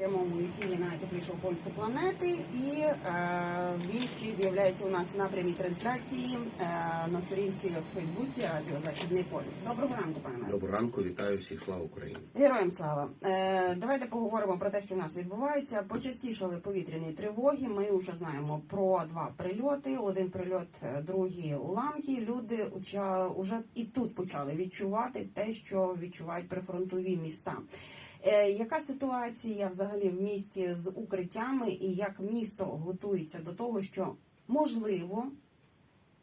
прямому ефірі на теплішого польсу планети, і е, він ще з'являється у нас на прямій трансляції е, на сторінці в Фейсбуці Радіо Західний полюс. Доброго ранку, пане Михайло. Доброго ранку, вітаю всіх, слава Україні. Героям слава. Е, давайте поговоримо про те, що в нас відбувається. Почастішали повітряні тривоги. Ми вже знаємо про два прильоти. Один прильот, е, другий уламки. Люди уча, уже і тут почали відчувати те, що відчувають прифронтові міста. Е, яка ситуація взагалі в місті з укриттями, і як місто готується до того, що можливо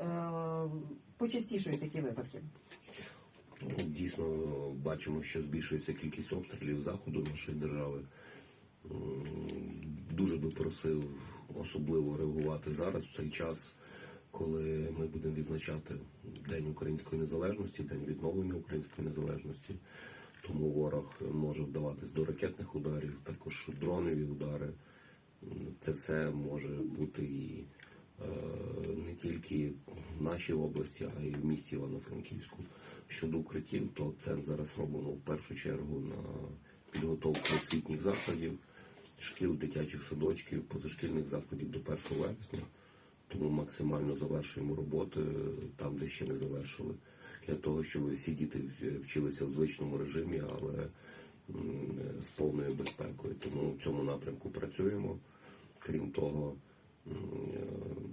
е, почастішують такі випадки? Ну, Дійсно бачимо, що збільшується кількість обстрілів заходу нашої держави. Дуже би просив особливо реагувати зараз в цей час, коли ми будемо відзначати День української незалежності, День відновлення української незалежності. Тому ворог може вдаватись до ракетних ударів, також дронові удари. Це все може бути і е, не тільки в нашій області, а й в місті Івано-Франківську. Щодо укриттів, то акцент зараз робимо в першу чергу на підготовку освітніх закладів, шкіл, дитячих садочків, позашкільних закладів до 1 вересня. Тому максимально завершуємо роботи там, де ще не завершили, для того, щоб всі діти вчилися в звичному режимі, але з повною безпекою. Тому в цьому напрямку працюємо. Крім того, е,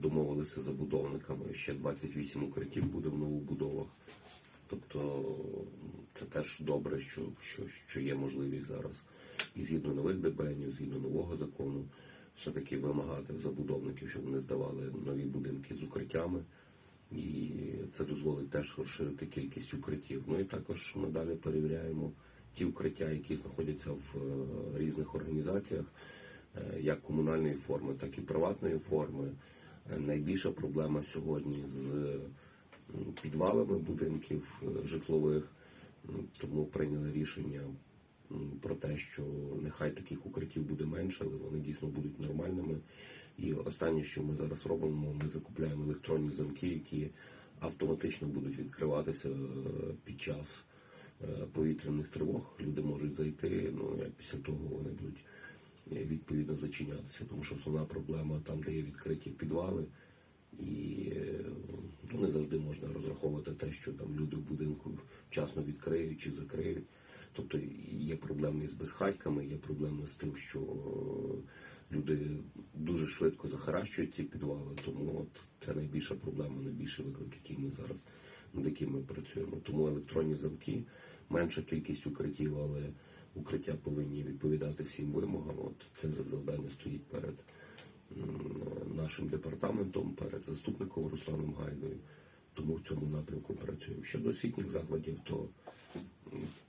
домовилися з забудовниками. Ще 28 укриттів буде в новобудовах. Тобто це теж добре, що, що, що є можливість зараз. І згідно нових ДБНів, згідно нового закону, все-таки вимагати забудовників, щоб вони здавали нові будинки з укриттями. І це дозволить теж розширити кількість укриттів. Ну і також ми далі перевіряємо ті укриття, які знаходяться в е, різних організаціях, е, як комунальної форми, так і приватної форми. Е, Найбільша проблема сьогодні з підвалами будинків житлових, тому прийняли рішення про те, що нехай таких укриттів буде менше, але вони дійсно будуть нормальними. І останнє, що ми зараз робимо, ми закупляємо електронні замки, які автоматично будуть відкриватися е, під час е, повітряних тривог. Люди можуть зайти. Ну як після того вони будуть е, відповідно зачинятися, тому що основна проблема там, де є відкриті підвали, і ну, не завжди можна розраховувати те, що там люди в будинку вчасно відкриють чи закриють. Тобто є проблеми з безхатьками, є проблеми з тим, що е, люди дуже швидко захаращують ці підвали. Тому от це найбільша проблема, найбільший виклик, який ми зараз над яким ми працюємо. Тому електронні замки, менша кількість укриттів, але укриття повинні відповідати всім вимогам. От це завдання стоїть перед нашим департаментом, перед заступником Русланом Гайдою. Тому в цьому напрямку працюємо. Щодо освітніх закладів, то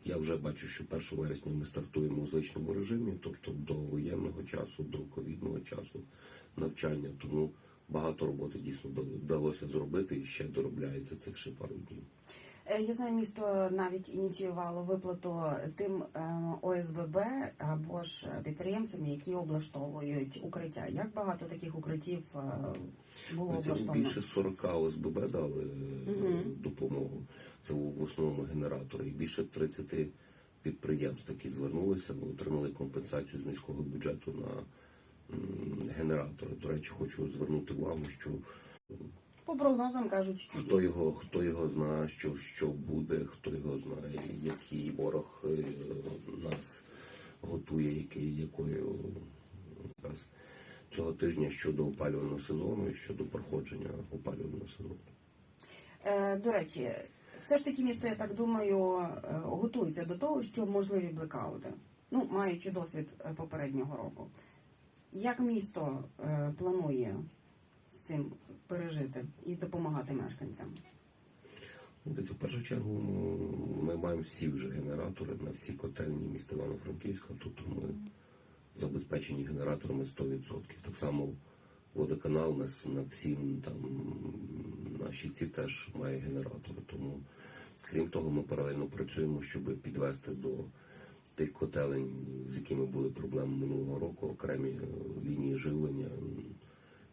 я вже бачу, що 1 вересня ми стартуємо у звичному режимі, тобто до воєнного часу, до ковідного часу навчання. Тому багато роботи дійсно вдалося зробити і ще доробляється цих ще пару днів. Е, Я знаю, місто навіть ініціювало виплату тим е, ОСББ або ж підприємцям, які облаштовують укриття. Як багато таких укриттів е, було Це облаштовано? більше 40 ОСББ дали Мгм. допомогу. Це в основному генератори. І більше 30 підприємств такі звернулися, отримали компенсацію з міського бюджету на генератори. До речі, хочу звернути увагу, що По прогнозам кажуть, що хто його, хто його знає, що, що буде, хто його знає, який ворог е, нас готує, який, якою якраз цього тижня щодо опалювального сезону і щодо проходження опалювального сезону. Е, До речі, все ж таки місто, я так думаю, е, готується до того, що можливі блекаути. Ну, маючи досвід е, попереднього року. Як місто е, планує цим пережити і допомагати мешканцям? Дивіться, в першу чергу ну, ми маємо всі вже генератори на всі котельні міста Івано-Франківська, тобто ми забезпечені генераторами 100%. Так само водоканал нас на всі там наші ці теж має генератори. Тому, крім того, ми паралельно працюємо, щоб підвести до тих котелень, з якими були проблеми минулого року, окремі е, лінії живлення,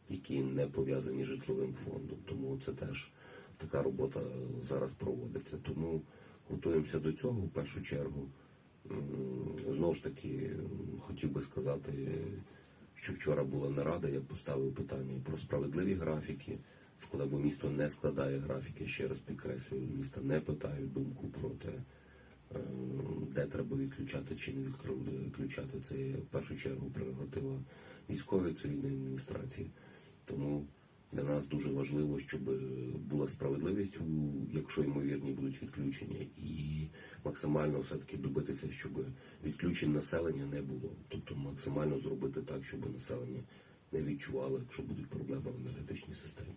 які не пов'язані з житловим фондом. Тому це теж така робота зараз проводиться. Тому готуємося до цього в першу чергу. Знову ж таки, хотів би сказати, що вчора була нарада, я поставив питання про справедливі графіки. Склад- Бо місто не складає графіки, ще раз підкреслюю, міста не питають думку про те, е, де треба відключати чи не відключати. Це в першу чергу прерогатива військової цивільної адміністрації. Тому для нас дуже важливо, щоб була справедливість, якщо ймовірні будуть відключення, і максимально все-таки добитися, щоб відключень населення не було. Тобто максимально зробити так, щоб населення не відчувало, якщо будуть проблеми в енергетичній системі.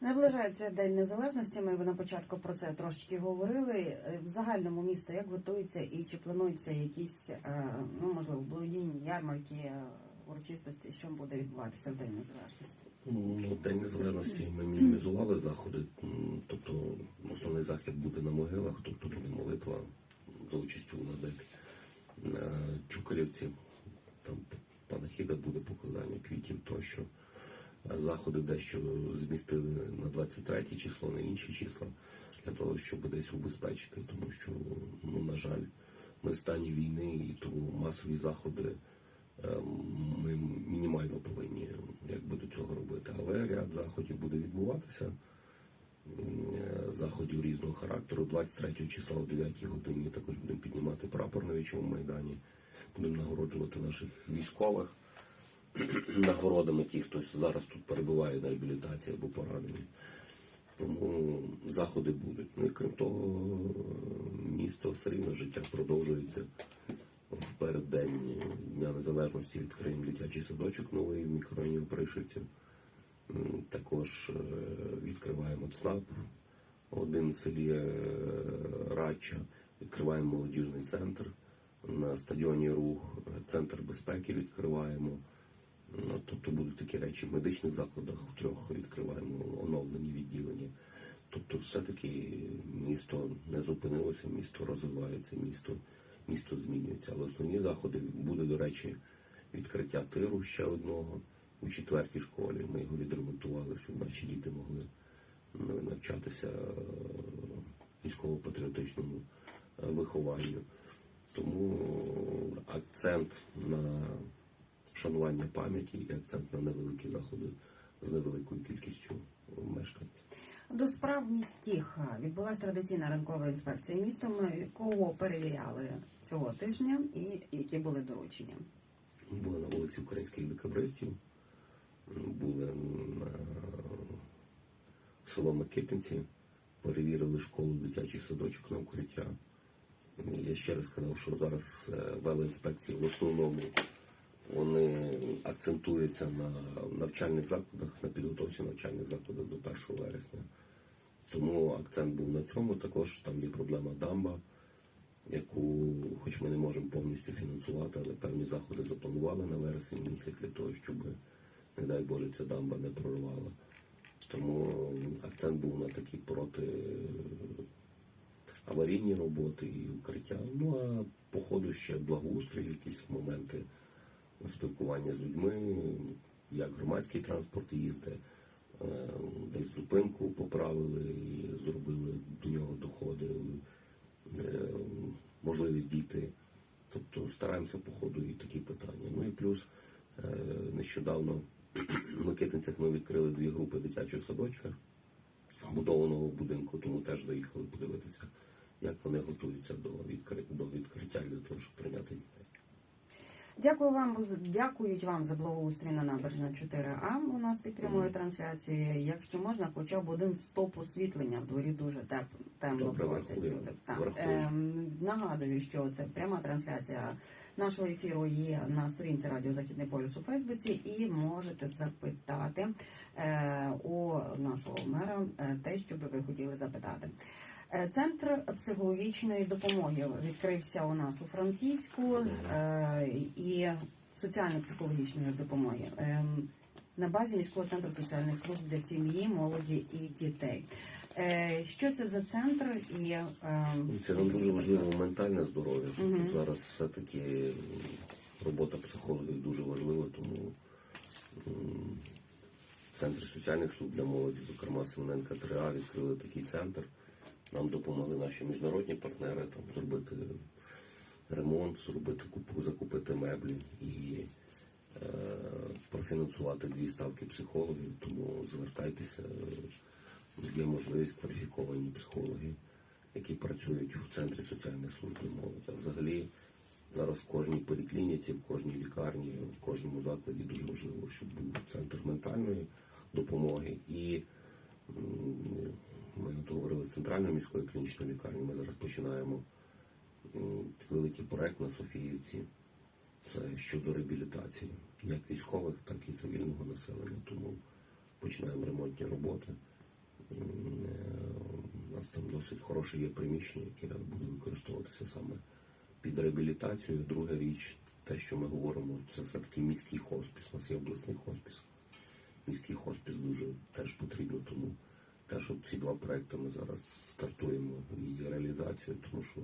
Наближається День Незалежності. Ми на початку про це трошечки говорили. В загальному місто як готується і чи плануються якісь е, ну можливо благодійні ярмарки, урочистості, що буде відбуватися в День Незалежності? Ну, День незалежності ми мінімізували заходи. Тобто основний захід буде на могилах, тобто буде молитва за участю владик. На Чукарівці там панахіда буде покладання квітів тощо. А Заходи дещо змістили на 23 число, на інші числа, для того, щоб десь убезпечити, тому що, ну, на жаль, ми в стані війни, і тому масові заходи е, ми мінімально повинні якби до цього робити. Але ряд заходів буде відбуватися. Е, Заходів різного характеру. 23 числа о 9 годині також будемо піднімати прапор на вічому майдані. Будемо нагороджувати наших військових нагородами ті, хто зараз тут перебуває на реабілітації або поранені. Тому заходи будуть. Ну і крім того, місто все рівно життя продовжується. В переддень Дня Незалежності відкриємо дитячий садочок новий в мікрорайоні Пришивців. М, Також е, відкриваємо ЦНАП, один в селі е, Радча, відкриваємо молодіжний центр на стадіоні Рух, центр безпеки відкриваємо. Тобто будуть такі речі в медичних закладах, в трьох відкриваємо оновлені відділення. Тобто, все-таки місто не зупинилося, місто розвивається, місто, місто змінюється. Але основні заходи буде, до речі, відкриття тиру ще одного у четвертій школі. Ми його відремонтували, щоб наші діти могли навчатися е, військово-патріотичному е, вихованню. Тому акцент на шанування пам'яті і акцент на невеликі заходи з невеликою кількістю мешканців. До справ містіх відбулася традиційна ранкова інспекція містом. Кого перевіряли цього тижня і які були доручення? Були на вулиці українських декабристів, були на село Микитинці, перевірили школу дитячий садочок на укриття. Я ще раз сказав, що зараз е, велоінспекції в основному вони акцентуються на навчальних закладах, на підготовці навчальних закладів до 1 вересня. Тому акцент був на цьому. Також там є проблема дамба, яку, хоч ми не можемо повністю фінансувати, але певні заходи запланували на вересень місяць для того, щоб, не дай Боже, ця дамба не прорвала. Тому акцент був на такі проти аварійні роботи і укриття. Ну а по ходу ще благоустрій, якісь моменти спілкування з людьми, як громадський транспорт їздить, десь зупинку поправили і зробили до нього доходи, е, можливість дійти. Тобто стараємося по ходу і такі питання. Ну і плюс е, нещодавно в Микитинцях ми відкрили дві групи дитячого садочка будованого будинку, тому теж заїхали подивитися, як вони готуються до відкриття для того, щоб прийняти дітей. Дякую вам, дякують вам за благоустрій на набережна 4А у нас під прямою трансляцією. Якщо можна, хоча б один стоп освітлення в дворі дуже теп, темно просять люди. Ем, нагадую, що це пряма трансляція нашого ефіру є на сторінці Радіо Західний полюс у Фейсбуці, і можете запитати е, у нашого мера е, те, що би ви хотіли запитати. Е, Центр психологічної допомоги відкрився у нас у Франківську е, і соціально-психологічної допомоги Ем, на базі міського центру соціальних служб для сім'ї, молоді і дітей. Е, Що це за центр? І Ну, Це нам дуже важливо ментальне здоров'я. Тобто Мгм. зараз все-таки робота психологів дуже важлива, тому центр соціальних служб для молоді, зокрема Семененка 3А, відкрили такий центр. Нам допомогли наші міжнародні партнери там зробити ремонт, зробити закупити меблі і е, профінансувати дві ставки психологів. Тому звертайтеся, є можливість кваліфіковані психологи, які працюють в центрі соціальної служби. А взагалі зараз в кожній поліклініці, в кожній лікарні, в кожному закладі дуже важливо, щоб був центр ментальної допомоги і ми говорили з центральною міською клінічною лікарнею. Ми зараз починаємо великий проект на Софіївці. Це щодо реабілітації як військових, так і цивільного населення. Тому починаємо ремонтні роботи. Е, У нас там досить хороше є приміщення, яке буде використовуватися саме під реабілітацію. Друга річ, те, що ми говоримо, це все-таки міський хоспіс. У нас є обласний хоспіс. Міський хоспіс дуже теж потрібно, тому теж от ці два проекти ми зараз стартуємо її реалізацію, тому що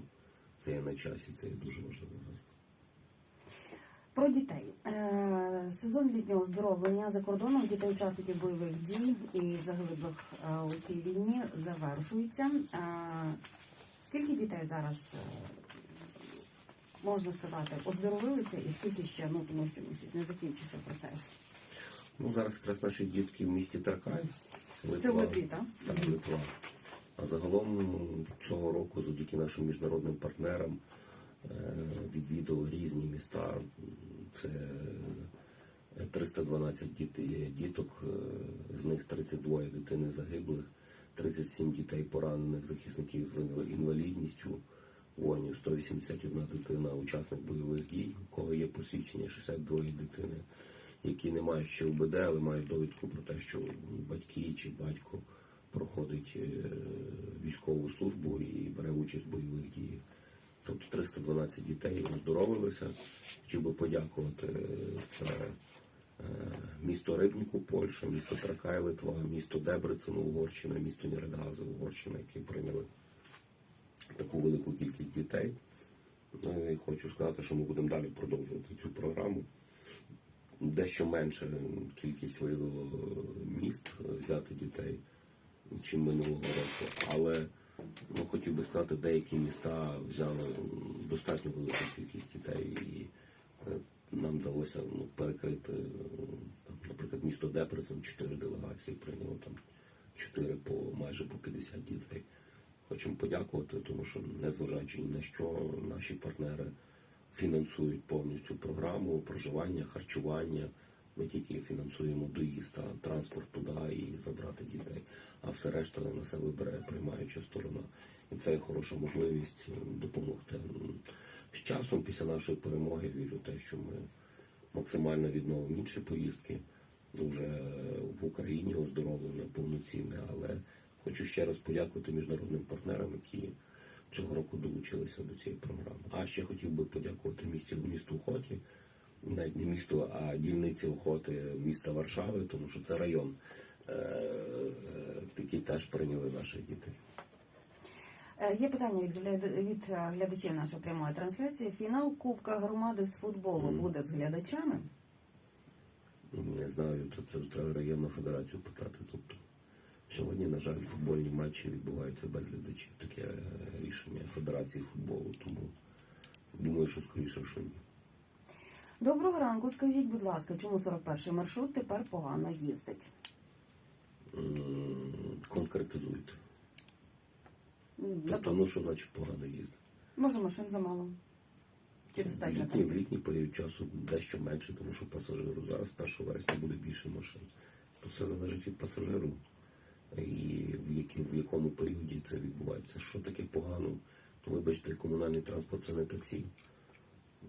це є на часі, це є дуже важливо. Про дітей. Е, Сезон літнього оздоровлення за кордоном дітей учасників бойових дій і загиблих е, у цій війні завершується. Е, Скільки дітей зараз можна сказати оздоровилися, і скільки ще ну тому що не закінчився процес? Ну зараз якраз наші дітки в місті Таркай. Це в Литві, так? Так, Литва. А загалом цього року, завдяки нашим міжнародним партнерам, е, відвідали різні міста. Це 312 діток, е, з них 32 дитини загиблих, 37 дітей поранених захисників з інвалідністю, воїнів, 181 дитина, учасник бойових дій, у кого є посвідчення, 62 дитини, які не мають ще УБД, але мають довідку про те, що батьки чи батько проходить е, військову службу і бере участь в бойових діях. Тобто 312 дітей оздоровилися. Хотів би подякувати е, це е, місто Рибніку, Польща, місто Тракай, Литва, місто Дебрецен, Угорщина, місто Нєредгази, Угорщина, які прийняли таку велику кількість дітей. Ну, і хочу сказати, що ми будемо далі продовжувати цю програму. Дещо менше кількість виявило міст е, взяти дітей, чим минулого року. Але ну, хотів би сказати, деякі міста взяли достатньо велику кількість дітей, і е, нам вдалося ну, перекрити, е, наприклад, місто Депресен, чотири делегації прийняло там чотири по майже по 50 дітей. Хочемо подякувати, тому що незважаючи ні на що, наші партнери фінансують повністю програму проживання, харчування. Ми тільки фінансуємо доїзд, а транспорт туди і забрати дітей. А все решта на себе бере приймаюча сторона. І це хороша можливість е, допомогти. З часом, після нашої перемоги, вірю в те, що ми максимально відновимо інші поїздки. Вже в Україні оздоровлення повноцінне, але хочу ще раз подякувати міжнародним партнерам, які цього року долучилися до цієї програми. А ще хотів би подякувати місті місту Охоті, навіть не місту, а дільниці Охоти міста Варшави, тому що це район, е, е, який теж прийняли наших дітей. Є питання від, від глядачів нашої прямої трансляції. Фінал Кубка громади з футболу буде з глядачами. Не знаю, то це треба районну федерацію питати. Тобто сьогодні, на жаль, футбольні матчі відбуваються без глядачів. Таке е, рішення Федерації футболу. Тому думаю, що скоріше, що ні. Доброго ранку. Скажіть, будь ласка, чому 41-й маршрут тепер погано їздить? Конкретизуйте. Тобто, ну що значить погано їздити? Може, машин замало? Чи достатньо літній, в літній період часу дещо менше, тому що пасажиру зараз 1 вересня буде більше машин. То все залежить від пасажиру і в, які, в якому періоді це відбувається. Що таке погано? То вибачте, комунальний транспорт це не таксі.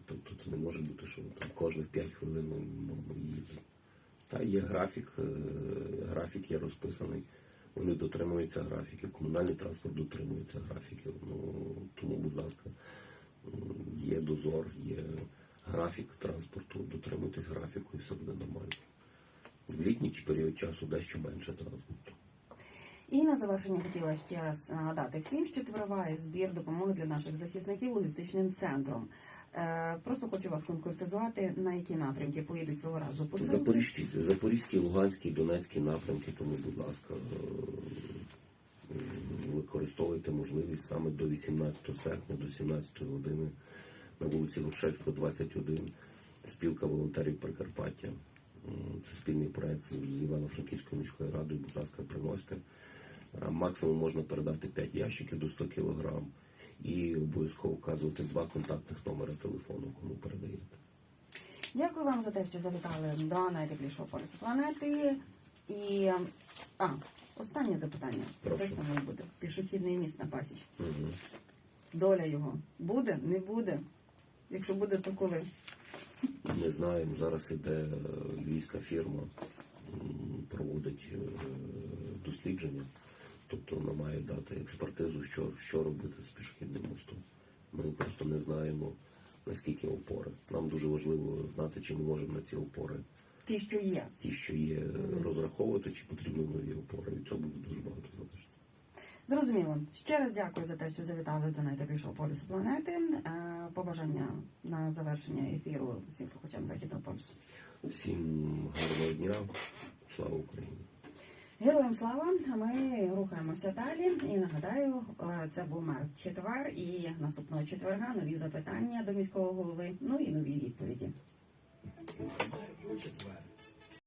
Тобто це не може бути, що там кожних 5 хвилин ми їздимо. Та є графік, е, графік є розписаний. Вони дотримуються графіків, комунальний транспорт дотримується графіків. Ну тому, будь ласка, є дозор, є графік транспорту, дотримуйтесь графіку і все буде нормально. В літній період часу дещо менше транспорту. І на завершення хотіла ще раз нагадати всім, що триває збір допомоги для наших захисників логістичним центром. Е, просто хочу вас конкретизувати, на які напрямки поїдуть цього разу посилки. Запорізький, Запорізький, Луганський, Донецький напрямки, тому, будь ласка, е, використовуйте можливість саме до 18 серпня, до 17 години на вулиці Грушевського, 21, спілка волонтерів Прикарпаття. Це спільний проект з Івано-Франківською міською радою. Будь ласка, приносьте. Максимум можна передати 5 ящиків до 100 кг і обов'язково вказувати два контактних номери телефону, кому передаєте. Дякую вам за те, що завітали до найтеплішого полюсу планети. І а, останнє запитання. Це Прошу. точно буде. Пішохідний міст на Пасіч. Угу. Доля його буде, не буде. Якщо буде, то коли? Не знаємо. Зараз іде е, львівська фірма, проводить е, дослідження, тобто вона має дати експертизу, що, що робити з пішохідним мостом. Ми просто не знаємо наскільки опори. Нам дуже важливо знати, чи ми можемо на ці опори, Ті, що є. ті, що є, розраховувати, чи потрібно нові опори. Від цього буде дуже багато залежати. Зрозуміло. Ще раз дякую за те, що завітали до найтеплішого полюсу планети. Е, Побажання на завершення ефіру всім слухачам Західного полюсу. Всім гарного дня, слава Україні! Героям слава! Ми рухаємося далі. І нагадаю, е, це був мер четвер. І наступного четверга нові запитання до міського голови. Ну і нові відповіді. Четвер.